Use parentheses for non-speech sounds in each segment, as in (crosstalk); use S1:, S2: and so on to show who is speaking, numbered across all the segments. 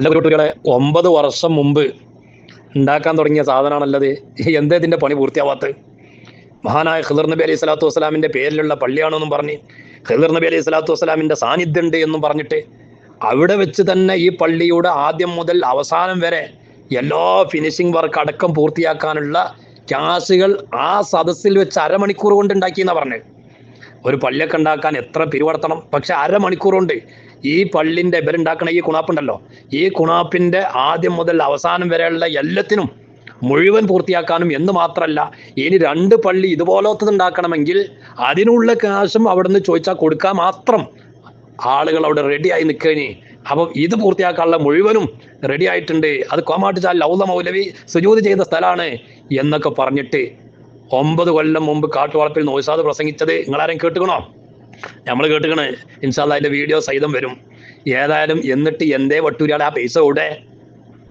S1: അല്ല കുട്ടികളെ ഒമ്പത് വർഷം മുമ്പ് ഉണ്ടാക്കാൻ തുടങ്ങിയ സാധനമാണല്ലത്. എന്തേ ഇതിന്റെ പണി പൂർത്തിയാവാത്തത്? മഹാനായ ഖിദർ നബി അലൈഹി സ്വലാത്തു വസ്സലാമിന്റെ പേരിലുള്ള പള്ളിയാണെന്നും പറഞ്ഞ് ഖിദർ നബി അലൈഹി സ്വലാത്തു വസ്സലാമിന്റെ സാന്നിധ്യം ഉണ്ട് എന്നും പറഞ്ഞിട്ട് അവിടെ വെച്ച് തന്നെ ഈ പള്ളിയുടെ ആദ്യം മുതൽ അവസാനം വരെ എല്ലാ ഫിനിഷിംഗ് വർക്ക് അടക്കം പൂർത്തിയാക്കാനുള്ള ക്യാഷുകൾ ആ സദസ്സിൽ വെച്ച് അരമണിക്കൂർ കൊണ്ട് ഉണ്ടാക്കിയെന്നാ പറഞ്ഞത്. ഒരു പള്ളിയൊക്കെ ഉണ്ടാക്കാൻ എത്ര പിരിവർത്തണം പക്ഷെ അരമണിക്കൂർ കൊണ്ട് ഈ പള്ളിന്റെ ഇവരുണ്ടാക്കുന്ന ഈ കുണാപ്പുണ്ടല്ലോ. ഈ കുണാപ്പിന്റെ ആദ്യം മുതൽ അവസാനം വരെയുള്ള എല്ലാത്തിനും മുഴുവൻ പൂർത്തിയാക്കാനും എന്ന് മാത്രമല്ല ഇനി രണ്ട് പള്ളി ഇതുപോലത്തത് ഉണ്ടാക്കണമെങ്കിൽ അതിനുള്ള കാശും അവിടുന്ന് ചോദിച്ചാൽ കൊടുക്കാൻ മാത്രം ആളുകൾ അവിടെ റെഡിയായി നിൽക്കണി. അപ്പം ഇത് പൂർത്തിയാക്കാനുള്ള മുഴുവനും റെഡി ആയിട്ടുണ്ട്. അത് കോമാട്ടിച്ചാൽ ലൗല മൗലവി സുജൂത് ചെയ്ത സ്ഥലമാണ് എന്നൊക്കെ പറഞ്ഞിട്ട് ഒമ്പത് കൊല്ലം മുമ്പ് കാട്ടുവളപ്പിൽ നോയ്സാദ് പ്രസംഗിച്ചത്. നിങ്ങളാരും കേട്ടുക്കണോ? നമ്മൾ കേട്ടുകണ് ഇൻഷാല്ല അതിന്റെ വീഡിയോ സഹിതം വരും. ഏതായാലും എന്നിട്ട് എന്തേ വട്ടൂരിയാളെ ആ പൈസ കൂടെ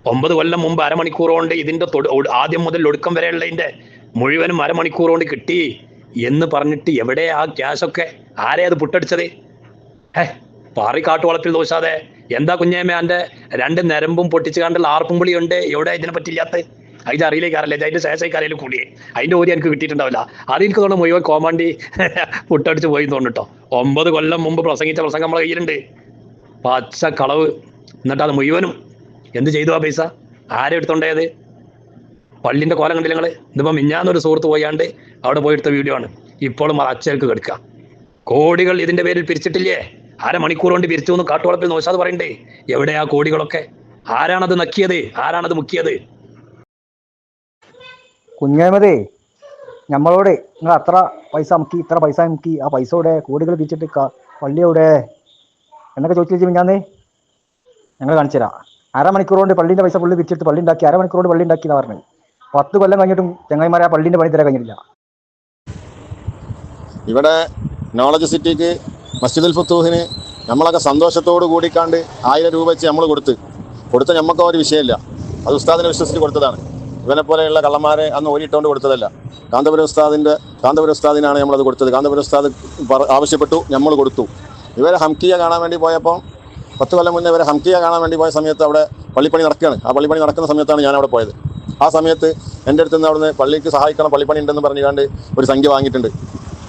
S1: ഒമ്പത് കൊല്ലം മുമ്പ് അരമണിക്കൂർ കൊണ്ട് ഒട്- ആദ്യം മുതൽ ഒടുക്കം വരെയുള്ളതിന്റെ മുഴുവനും അരമണിക്കൂർ കൊണ്ട് കിട്ടി എന്ന് പറഞ്ഞിട്ട് എവിടെ ആ ക്യാഷൊക്കെ ആരെ അത് പുട്ടടിച്ചത്? ഹേ പാറി കാട്ടുവളപ്പിൽ ദോശാതെ. എന്താ കുഞ്ഞേമ്മ എന്റെ രണ്ട് നരമ്പും പൊട്ടിച്ച് കണ്ടുള്ള ആർപ്പും പുളിയുണ്ട് എവിടെ ഇതിനെ പറ്റില്ലാത്ത അതിന്റെ അറിയിലേക്കാരല്ലേ അതിന്റെ കാര്യം കൂടിയേ. അതിന്റെ ഓരി എനിക്ക് കിട്ടിയിട്ടുണ്ടാവില്ല. അത് എനിക്ക് തോന്നുന്നു മുഴുവൻ കോമാണ്ടി (laughs) പുട്ടടിച്ച് പോയി തോന്നിട്ടോ ഒമ്പത് കൊല്ലം മുമ്പ് പ്രസംഗിച്ച പ്രസംഗം നമ്മളെ കയ്യിലുണ്ട്. പച്ച കളവ്. എന്നിട്ട് അത് മുഴുവനും എന്ത് ചെയ്തു ആ പൈസ? ആരെ എടുത്തോണ്ടേത് പള്ളിന്റെ കോലം കണ്ടില്ല നിങ്ങൾ? ഇതിപ്പോ മിഞ്ഞാന്നൊരു സുഹൃത്ത് പോയാണ്ട് അവിടെ പോയെടുത്ത വീഡിയോ ആണ്. ഇപ്പോഴും അത് അച്ചേക്ക് കെടുക്കുക കോടികൾ ഇതിന്റെ പേരിൽ പിരിച്ചിട്ടില്ലേ? അരമണിക്കൂർ കൊണ്ട് പിരിച്ചു എന്ന് കാട്ടുവളപ്പിൽ നോശാത് പറയണ്ടേ? എവിടെയാ കോടികളൊക്കെ? ആരാണത് നക്കിയത്? ആരാണത് മുക്കിയത്?
S2: കുഞ്ഞേമതേ നമ്മളോട് നിങ്ങൾ അത്ര പൈസ മുക്കി ഇത്ര പൈസ മുക്കി ആ പൈസ ഇവിടെ കോടികൾ പിരിച്ചിട്ട് പള്ളി എവിടെ? എന്നൊക്കെ ചോദിച്ചു ഞാന്നേ ഞങ്ങൾ കാണിച്ചു തരാം. അരമണിക്കൂർ കൊണ്ട് പള്ളീന്റെ പൈസ പുള്ളി പിരിച്ചിട്ട് പള്ളി ഉണ്ടാക്കി അരമണിക്കൂർ കൊണ്ട് പള്ളി ഉണ്ടാക്കി എന്ന് പറഞ്ഞത്. പത്ത് കൊല്ലം കഴിഞ്ഞിട്ടും ചങ്ങായിമാരെ ആ പള്ളീന്റെ പണി തരാൻ കഴിഞ്ഞില്ല
S3: ഇവിടെ നോളജ് സിറ്റിക്ക് മസ്ജിദുൽ ഫത്തൂഹിന് നമ്മളൊക്കെ സന്തോഷത്തോട് കൂടിക്കാണ്ട് ആയിരം രൂപ വെച്ച് നമ്മൾ കൊടുത്ത്. കൊടുത്ത നമുക്ക് ഒരു വിഷയമില്ല. അത് ഉസ്താദിനെ വിശ്വസിച്ച് കൊടുത്തതാണ്. ഇവനെ പോലെയുള്ള കള്ളന്മാരെ അന്ന് ഓരിയിട്ടുകൊണ്ട് കൊടുത്തതല്ല. കാന്തപുരം ഉസ്താദിന്റെ കാന്തപുരം ഉസ്താദിനാണ് നമ്മളത് കൊടുത്തത്. കാന്തപുരം ഉസ്താദ് ആവശ്യപ്പെട്ടു നമ്മൾ കൊടുത്തു. ഇവരെ ഹംകിയ കാണാൻ വേണ്ടി പോയപ്പോൾ പത്ത് കൊല്ലം മുന്നേ ഇവരെ ഹംകിയ കാണാൻ വേണ്ടി പോയ സമയത്ത് അവിടെ പള്ളിപ്പണി നടക്കുകയാണ്. ആ പള്ളിപ്പണി നടക്കുന്ന സമയത്താണ് ഞാൻ അവിടെ പോയത്. ആ സമയത്ത് എന്റെ അടുത്ത് നിന്ന് അവിടുന്ന് പള്ളിക്ക് സഹായിക്കണം പള്ളിപ്പണി ഉണ്ടെന്ന് പറഞ്ഞുകൊണ്ട് ഒരു സംഖ്യ വാങ്ങിയിട്ടുണ്ട്.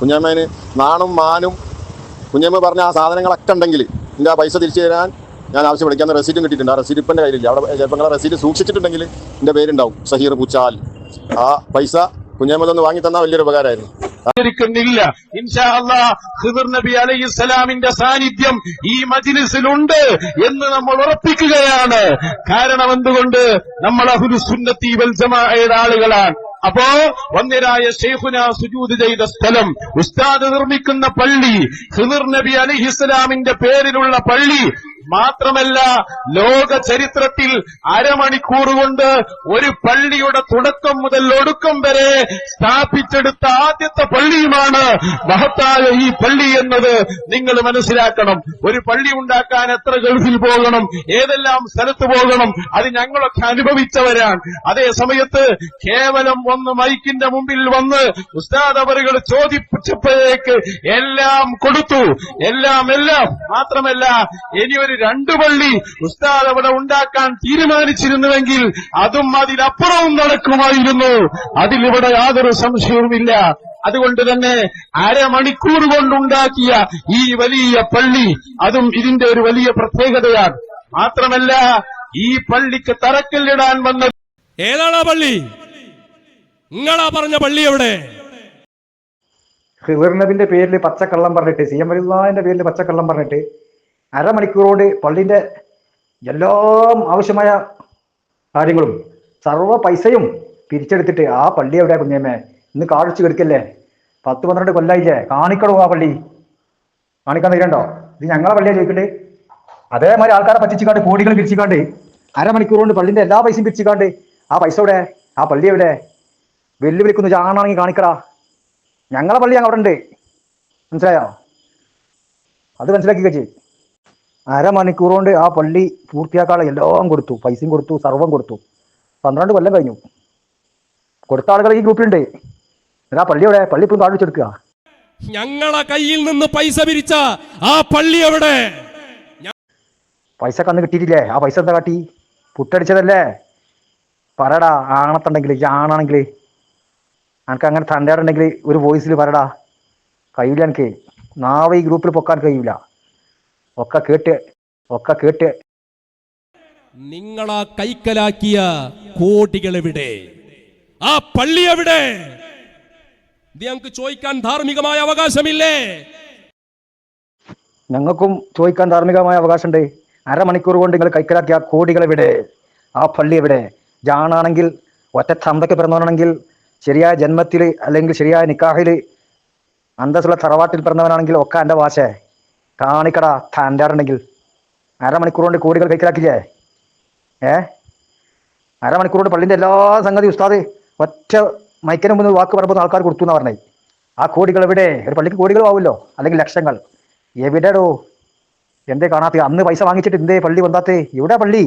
S3: കുഞ്ഞമ്മേന് നാണും മാനും കുഞ്ഞമ്മ പറഞ്ഞ ആ സാധനങ്ങളൊക്കെ ഉണ്ടെങ്കിൽ എന്റെ ആ പൈസ തിരിച്ചു തരാൻ ഞാൻ ആവശ്യം വിളിക്കാൻ റെസീറ്റും കിട്ടിയിട്ടുണ്ട്. ആ റെസീറ്റ് ഇപ്പം എന്റെ കയ്യിലില്ല. അവിടെ ചിലപ്പോൾ റെസീറ്റ് സൂക്ഷിച്ചിട്ടുണ്ടെങ്കിൽ എന്റെ പേരുണ്ടാവും. സഹീർ പൂച്ചാൽ. ആ പൈസ കുഞ്ഞാമതൊന്ന് വാങ്ങി തന്നാൽ വലിയൊരു ഉപകാരമായിരുന്നു.
S4: നബി അലൈഹി സാന്നിധ്യം ഈ മജിലിസിലുണ്ട് എന്ന് നമ്മൾ ഉറപ്പിക്കുകയാണ്. കാരണം എന്തുകൊണ്ട്? നമ്മൾ അഹുലുസുന്നത്തി വൽ ജമാഅയുടെ ആളുകളാണ്. അപ്പോ വന്നിരായ ഷെയ്ഖുന സുജൂദ് ചെയ്ത സ്ഥലം ഉസ്താദ് നിർമ്മിക്കുന്ന പള്ളി ഖിദർ നബി അലിഹിസ്ലാമിന്റെ പേരിലുള്ള പള്ളി മാത്രമല്ല ലോക ചരിത്രത്തിൽ അരമണിക്കൂർ കൊണ്ട് ഒരു പള്ളിയുടെ തുടക്കം മുതൽ ഒടുക്കം വരെ സ്ഥാപിച്ചെടുത്ത ആദ്യത്തെ പള്ളിയുമാണ് മഹത്തായ ഈ പള്ളി എന്നത്. നിങ്ങൾ മനസ്സിലാക്കണം ഒരു പള്ളി ഉണ്ടാക്കാൻ എത്ര ഗൾഫിൽ പോകണം ഏതെല്ലാം സ്ഥലത്ത് പോകണം അത് ഞങ്ങളൊക്കെ അനുഭവിച്ചവരാണ്. അതേ സമയത്ത് കേവലം ഒന്ന് മൈക്കിന്റെ മുമ്പിൽ വന്ന് ഉസ്താദ് അവരുകൾ ചോദിച്ചപ്പോഴേക്ക് എല്ലാം കൊടുത്തു. എല്ലാം എല്ലാം. മാത്രമല്ല ഇനി രണ്ടു പള്ളി ഉസ്താദ് അവിടെ ഉണ്ടാക്കാൻ തീരുമാനിച്ചിരുന്നുവെങ്കിൽ അതും അതിലപ്പുറവും നടക്കുമായിരുന്നു. അതിലിവിടെ യാതൊരു സംശയവുമില്ല അതുകൊണ്ട് തന്നെ അരമണിക്കൂർ കൊണ്ടുണ്ടാക്കിയ ഈ വലിയ പള്ളി അതും ഇതിന്റെ ഒരു വലിയ പ്രത്യേകതയാണ്. മാത്രമല്ല ഈ പള്ളിക്ക് തറക്കല്ലിടാൻ വന്ന
S5: ഏതാണ് പള്ളി? നിങ്ങളാ പറഞ്ഞ പള്ളി എവിടെ?
S2: ഹിവർനബിന്റെ പേരിൽ പച്ചക്കള്ളം പറഞ്ഞിട്ട് സി എം വലിന്റെ പേരിൽ പച്ചക്കള്ളം പറഞ്ഞിട്ട് അരമണിക്കൂർ കൊണ്ട് പള്ളിന്റെ എല്ലാം ആവശ്യമായ കാര്യങ്ങളും സർവ പൈസയും പിരിച്ചെടുത്തിട്ട് ആ പള്ളി എവിടെ കുഞ്ഞേമ്മേ? ഇന്ന് കാഴ്ച കിടക്കല്ലേ പത്ത് പന്ത്രണ്ട് കൊല്ലായില്ലേ? കാണിക്കണോ ആ പള്ളി? കാണിക്കാൻ തരണ്ടോ ഇത് ഞങ്ങളെ പള്ളിയാ ചോദിക്കണ്ടേ? അതേമാതിരി ആൾക്കാരെ പറ്റിച്ചിക്കാണ്ട് കോടികൾ പിരിച്ചിക്കാണ്ട് അരമണിക്കൂർ കൊണ്ട് പള്ളിന്റെ എല്ലാ പൈസയും പിരിച്ചിക്കാണ്ട് ആ പൈസ എവിടെ? ആ പള്ളി എവിടെ? വെല്ലുവിളിക്കുന്നു ചാണാണെങ്കിൽ കാണിക്കടാ. ഞങ്ങളെ പള്ളി ഞങ്ങൾ അവിടെ ഉണ്ട് മനസ്സിലായോ? അത് മനസ്സിലാക്കി കഴിച്ച് അരമണിക്കൂർ കൊണ്ട് ആ പള്ളി പൂർത്തിയാക്കാനുള്ള എല്ലാം കൊടുത്തു പൈസയും കൊടുത്തു സർവം കൊടുത്തു. പന്ത്രണ്ട് കൊല്ലം കഴിഞ്ഞു. കൊടുത്ത ആളുകൾ ഈ ഗ്രൂപ്പിലുണ്ട്. ആ പള്ളി എവിടെ? പള്ളി ഇപ്പം കാണിച്ചെടുക്കുക
S5: ഞങ്ങളെ കയ്യിൽ നിന്ന് പൈസ പിരിച്ച ആ പള്ളി എവിടെ?
S2: പൈസ കന്ന് കിട്ടിയിട്ടില്ലേ? ആ പൈസ എന്താ കാട്ടി? പുട്ടടിച്ചതല്ലേ? പറടാ ആണത്തുണ്ടെങ്കിൽ ആണാണെങ്കിൽ എനിക്ക് അങ്ങനെ തണ്ടേടുണ്ടെങ്കിൽ ഒരു വോയിസിൽ പറടാ. കഴിയില്ല എനിക്ക് നാളെ ഈ ഗ്രൂപ്പിൽ പൊക്കാൻ കഴിയില്ല ഒക്കെ കേട്ട് ഒക്കെ കേട്ട്.
S5: നിങ്ങളാ കൈക്കലാക്കിയ കോടികൾ എവിടെ ആ പള്ളി എവിടെ? ഞങ്ങൾക്ക് ചോദിക്കാൻ ധാർമ്മികമായ അവകാശമില്ലേ?
S2: ഞങ്ങൾക്കും ചോദിക്കാൻ ധാർമ്മികമായ അവകാശമുണ്ട്. അരമണിക്കൂർ കൊണ്ട് നിങ്ങൾ കൈക്കലാക്കിയ കോടികൾ എവിടെ ആ പള്ളി എവിടെ? ജാണാണെങ്കിൽ ഒറ്റ തന്തയ്ക്ക് പിറന്നവനാണെങ്കിൽ ശരിയായ ജന്മത്തിൽ അല്ലെങ്കിൽ ശരിയായ നിക്കാഹിൽ അന്തസ്സുള്ള തറവാട്ടിൽ പിറന്നവനാണെങ്കിൽ ഒക്കെ എന്റെ വാശ. കാണിക്കടാ താന്റാറുണ്ടെങ്കിൽ അരമണിക്കൂർ കൊണ്ട് കോടികൾ കൈക്കലാക്കില്ലേ ഏ? അരമണിക്കൂർ കൊണ്ട് പള്ളിന്റെ എല്ലാ സംഗതി ഉസ്താദ് ഒറ്റ മൈക്കിന് മുന്നിൽ വാക്ക് പറയുമ്പോൾ ആൾക്കാർ കൊടുത്തു എന്നാ പറഞ്ഞേ. ആ കോടികൾ എവിടെ? ഒരു പള്ളിക്ക് കോടികൾ ആവുമല്ലോ അല്ലെങ്കിൽ ലക്ഷങ്ങൾ. എവിടെടോ? എന്തേ കാണാത്ത അന്ന് പൈസ വാങ്ങിച്ചിട്ട് എന്തേ പള്ളി വന്നാത്തേ? ഇവിടെ പള്ളി?